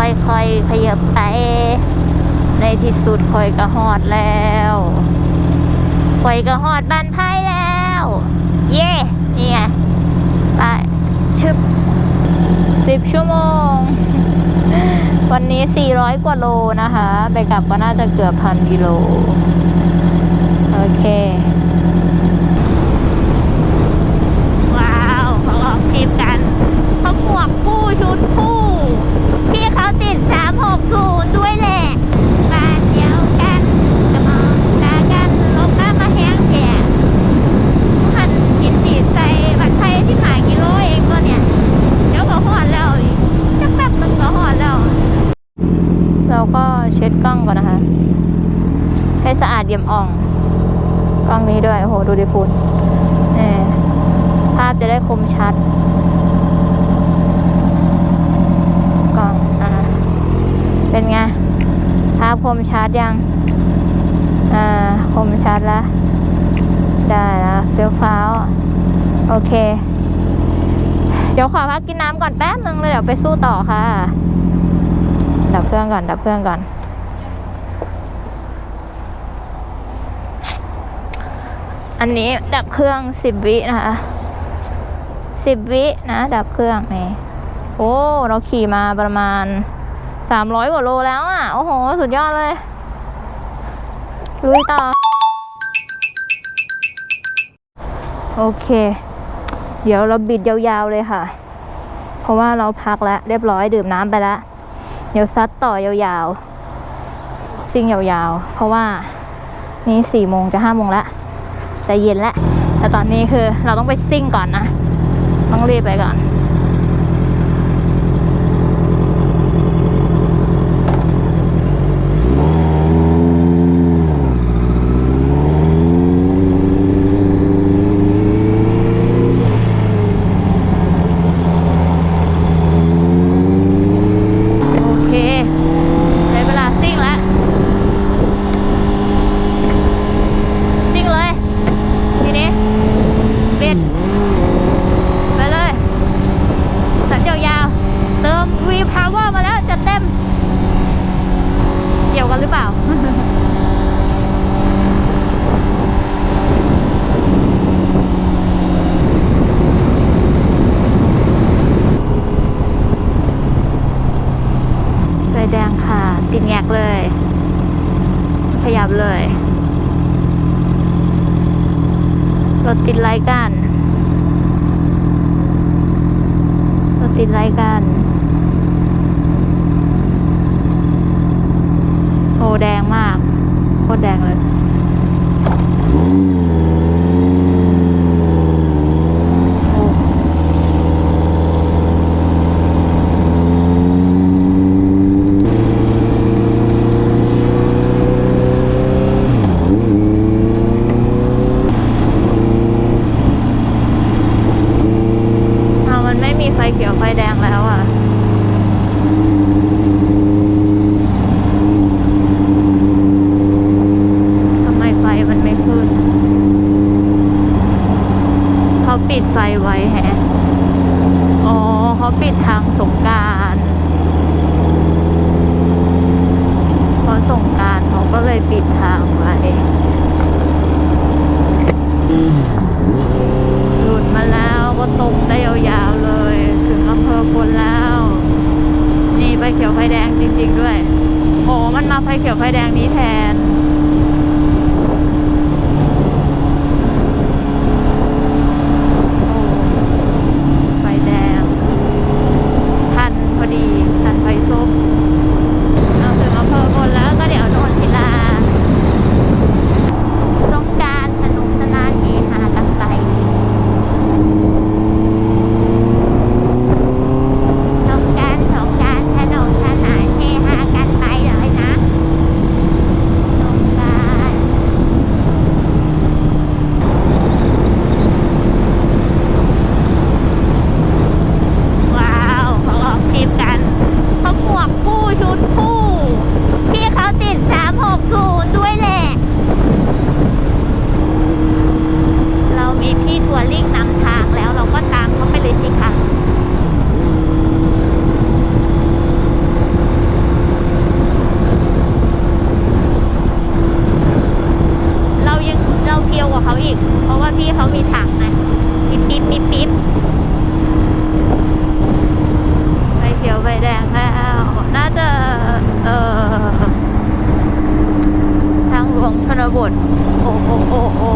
ค่อยๆขยับไป ในที่สุดคอยก็ฮอดแล้วคอยก็ฮอดบ้านไพ่แล้ว เย่นี่ไงไปชึบสิบชั่วโมง วันนี้ 400 กว่าโลนะคะ ไปกลับก็น่าจะเกือบพันกิโล โอเค ว้าวเขาออกทริปกันเขาหมวกคู่ชุดคู่ ติด 360 ด้วยแหละบ้านเดียวกันจะมองตากันลบข้ามาแห้งแก่หันกินตีใส่บัตรไทยที่หากิโลเองตัวเนี่ย เดี๋ยวก็หอดแล้วจักแป๊บหนึ่งก็หอดแล้ว เราก็เช็ดกล้องก่อนนะคะ ให้สะอาดเยี่ยมอ่อง กล้องนี้ด้วย โอ้โห ดูดิฝุ่นนี่ภาพจะได้คมชัด กล้องอ่า เป็นไงภาพคมชัดยัง อ่าคมชัดแล้ว ได้แล้วเฟี้ยวฟ้าว โอเค เดี๋ยวขอพักกินน้ำก่อนแป๊บนึงเลยเดี๋ยวไปสู้ต่อค่ะ ดับเครื่องก่อน ดับเครื่องก่อน อันนี้ดับเครื่องสิบวินะคะสิบวินะ ดับเครื่องนี่โอ้ เราขี่มาประมาณ สามร้อยกว่าโลแล้วอะ โอ้โห สุดยอดเลย ลุยต่อ โอเค เดี๋ยวเราบิดยาวๆเลยค่ะ เพราะว่าเราพักแล้ว เรียบร้อยดื่มน้ำไปแล้ว เดี๋ยวซัดต่อยาวๆ ซิ่งยาวๆ เพราะว่านี่สี่โมงจะห้าโมงแล้วจะเย็นแล้วแต่ตอนนี้คือเราต้องไปซิ่งก่อนนะ ต้องรีบไปก่อน โอเคได้เวลาซิ่งแล้ว ซิ่งเลย ทีนี้ปิดไปเลย สันยาวๆ เติม V Power มาแล้วจะเต็ม เกี่ยวกันหรือเปล่า ไฟแดงค่ะ ติดแงกเลย ขยับเลย รถติดไลค์กันรถติดรายการอ้แดงมาก โคตรแดงเลย โอ้เอามันไม่มีไฟเขียวไฟแดงแล้วอะ ทำไมไฟมันไม่ขึ้น เขาปิดไฟไว้แฮะ อ๋อ เขาปิดทางสงกรารเพราะสงกรารเขาก็เลยปิดทางไว้ หลุดมาแล้วก็ตรงได้ยาวๆเลย ถึงอำเภอพลแล้ว นี่ไฟเขียวไฟแดงจริง ๆ ด้วย โอ้มันมา ไฟเขียวไฟแดงนี้แทน ปิ๊บมีปิ๊บไฟเขียวไฟแดงแล้วน่าจะ เอ่อ ทางหลวงชนบท โอ้โอ้โอ้โอ้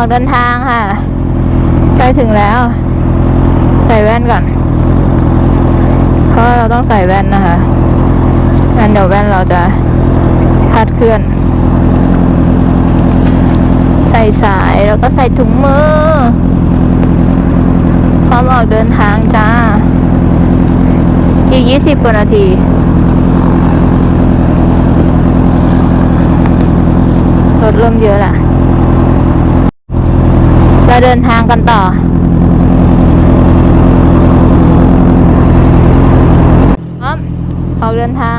ออกเดินทางค่ะใกล้ถึงแล้ว ใส่แว่นก่อน เพราะเราต้องใส่แว่นนะคะงั้นเดี๋ยวแว่นเราจะคาดเคลื่อน ใส่สายแล้วก็ใส่ถุงมือ พร้อมออกเดินทางจ้า อีกยี่สิบกว่านาทีรถเริ่มเยอะแหละ เดินทางกันต่อ พร้อมออกเดินทาง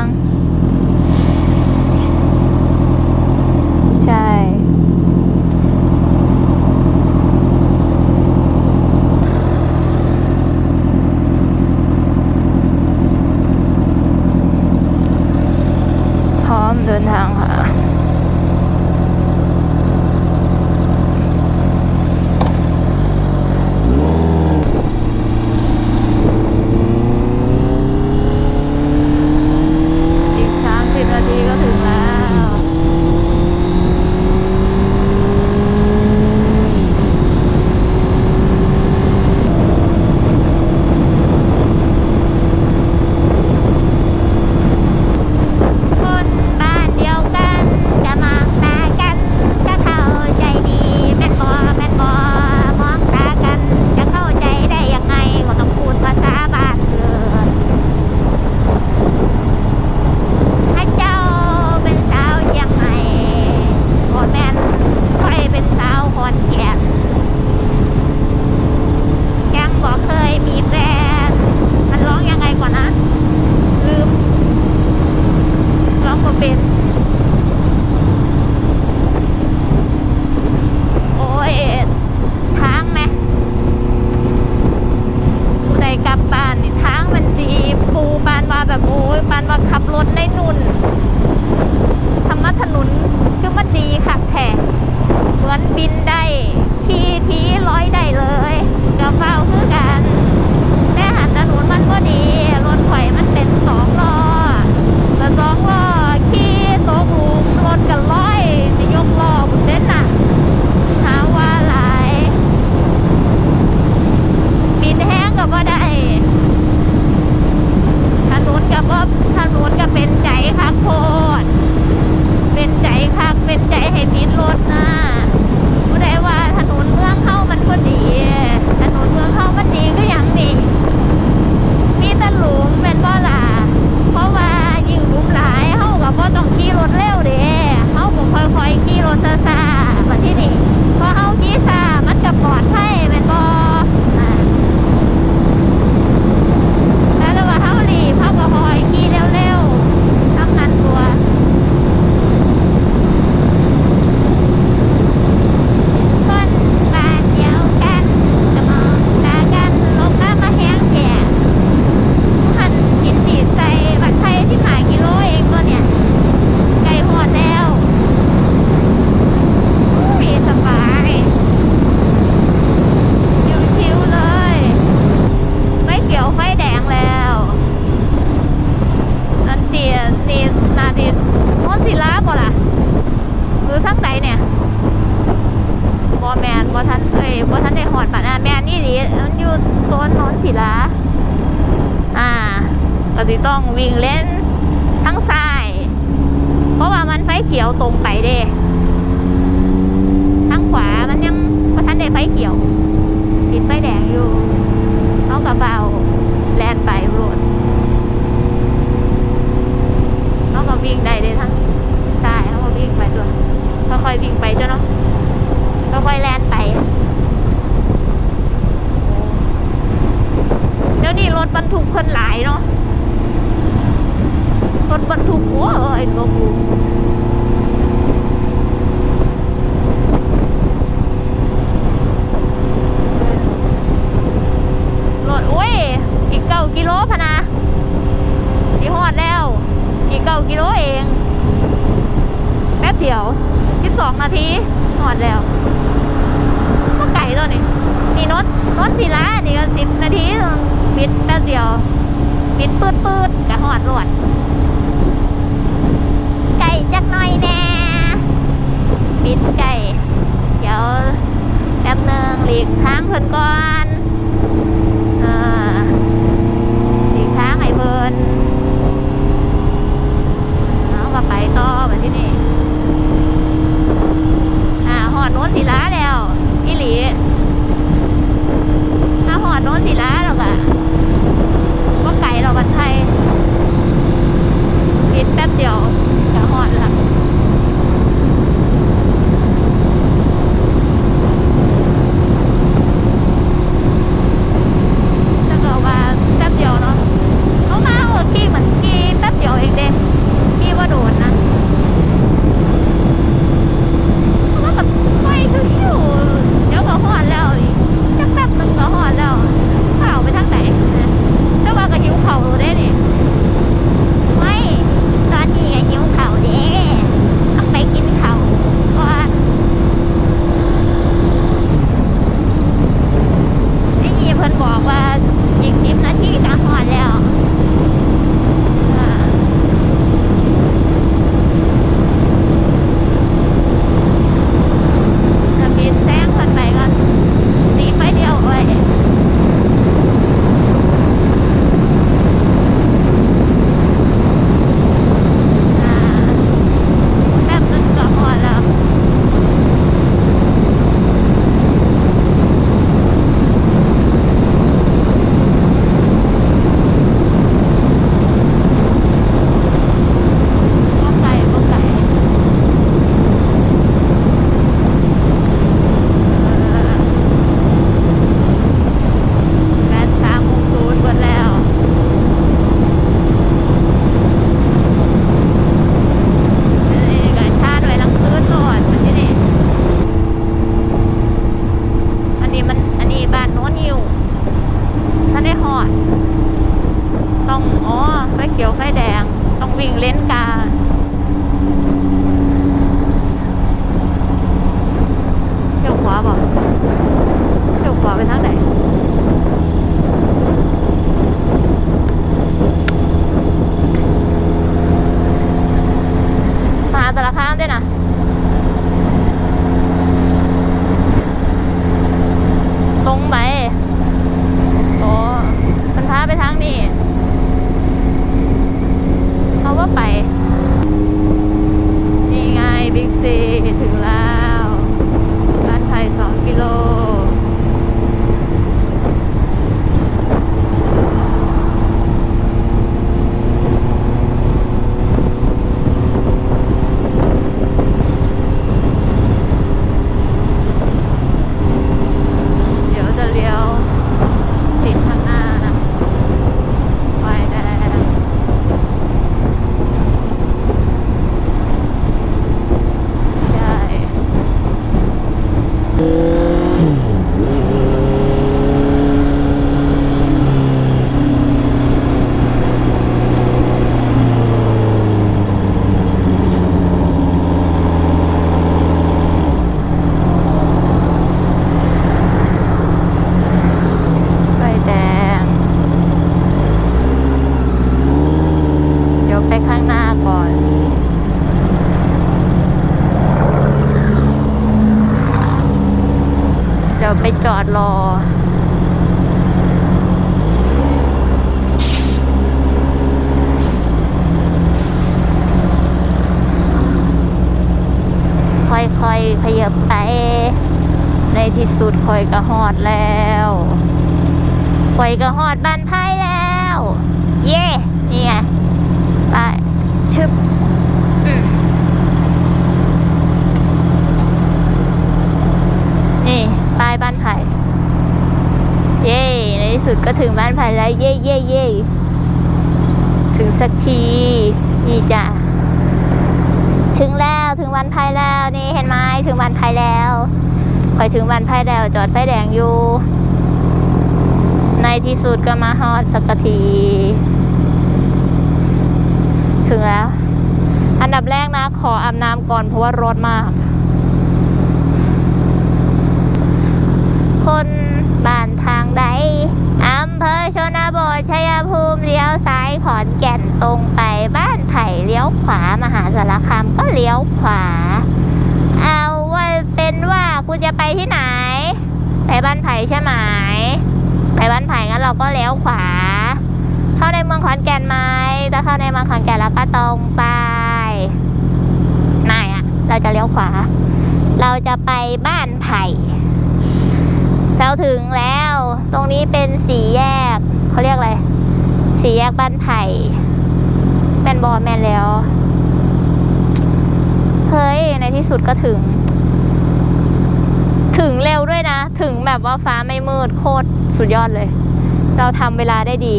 ลี้ยวตรงไปเด้ เดียว12นาทีหอดแล้วก็ไก่ตัวนี้มีนดนดสีละนี่ก็สิบนาทีปิดแป๊บเดียวปิดปืดปืดกับหอดรวดไก่จักหน่อยแน่ปิดไก่เดี๋ยวแป๊บนึงหลีกทางเพื่นก่อนเออหลีกทางให้เพิ่นเอาก็ไปต่อแบบที่นี่ วิ่งเล่นกาง ไปจอดรอ ค่อยๆขยับไป ในที่สุดค่อยกระหอดแล้วค่อยกระหอดบ้านไพ่แล้ว เย้ yeah! ดก็ถึงบ้านพันแล้ว เย่เย่เย่ถึงสักที นี่จ้ะถึงแล้วถึงวันพายแล้วนี่เห็นไหมถึงวันพายแล้วคอยถึงวันพายแล้วจอดไฟแดงอยู่ ในที่สุดก็มาฮอดสักที ถึงแล้ว อันดับแรกนะ ขออาบน้ำก่อนเพราะว่าร้อนมาก คนบ้าน ชัยภูมิเลี้ยวซ้ายขอนแก่นตรงไปบ้านไผ่เลี้ยวขวามหาสารคามก็เลี้ยวขวา เอาว่าเป็นว่ากูจะไปที่ไหน ไปบ้านไผ่ใช่ไหมไปบ้านไผ่งั้นเราก็เลี้ยวขวา เข้าในเมืองขอนแก่นไหมถ้าเข้าในเมืองขอนแก่นแล้วก็ตรงไปไม่อะเราจะเลี้ยวขวา เราจะไปบ้านไผ่เราถึงแล้ว ตรงนี้เป็นสี่แยก เขาเรียกอะไรสี่แยกบ้านไผ่แมนบอลแมนแล้ว เฮ้ย ในที่สุดก็ถึง ถึงเร็วด้วยนะ ถึงแบบว่าฟ้าไม่มืดโคตรสุดยอดเลย เราทำเวลาได้ดี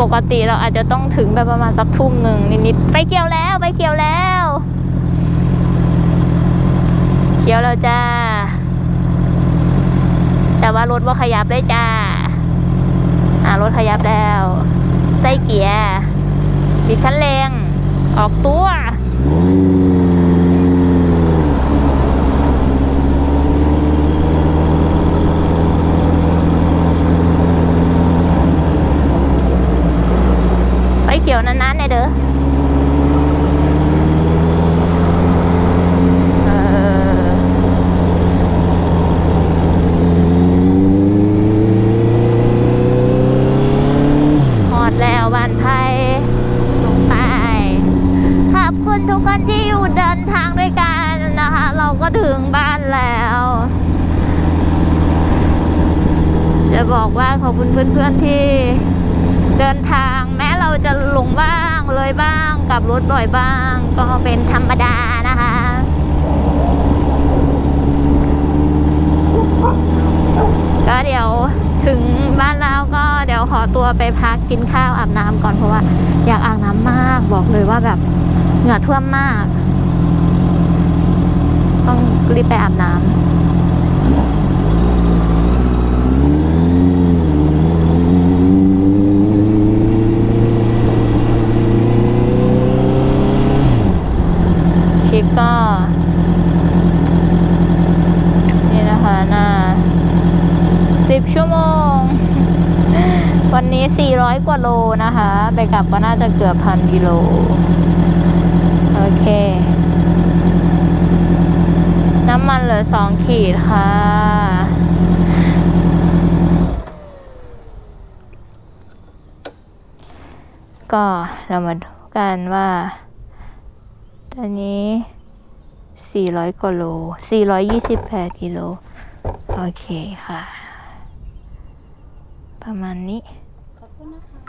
ปกติเราอาจจะต้องถึงแบบประมาณสักทุ่มหนึ่งนิดๆไปเกี่ยวแล้ว ไปเกี่ยวแล้ว เกี่ยวแล้วจ้า แต่ว่ารถว่าขยับได้จ้า อ่ารถขยับแล้วใส่เกียร์บิดคันเร่งออกตัว ไฟเขียวนานๆเนี่ยเด้อเออหอดแล้วบ้านไทยลงไปขอบคุณทุกคนที่อยู่เดินทางด้วยกันนะคะ เราก็ถึงบ้านแล้ว จะบอกว่าขอบคุณ เพื่อนๆที่เดินทางแม้เราจะหลงบ้างเลยบ้างกลับรถบ่อยบ้าง ก็เป็นธรรมดานะคะก็เดี๋ยวถึงบ้านแล้วก็เดี๋ยวขอตัวไปพักกินข้าวอาบน้ำก่อนเพราะว่า อยากอาบน้ำมากบอกเลยว่าแบบเหงื่อท่วมมาก ต้องรีบไปอาบน้ำ ชิป ก็ นี่นะคะหน้าสิบชั่วโมง วันนี้ 400 กว่าโลนะคะ ไปกลับก็น่าจะเกือบพันกิโล โอเค น้ำมันเหลือ 2 ขีดค่ะก็เรามาดูกันว่า ตอนนี้ 400กว่าโล 428 กิโล โอเคค่ะ ประมาณนี้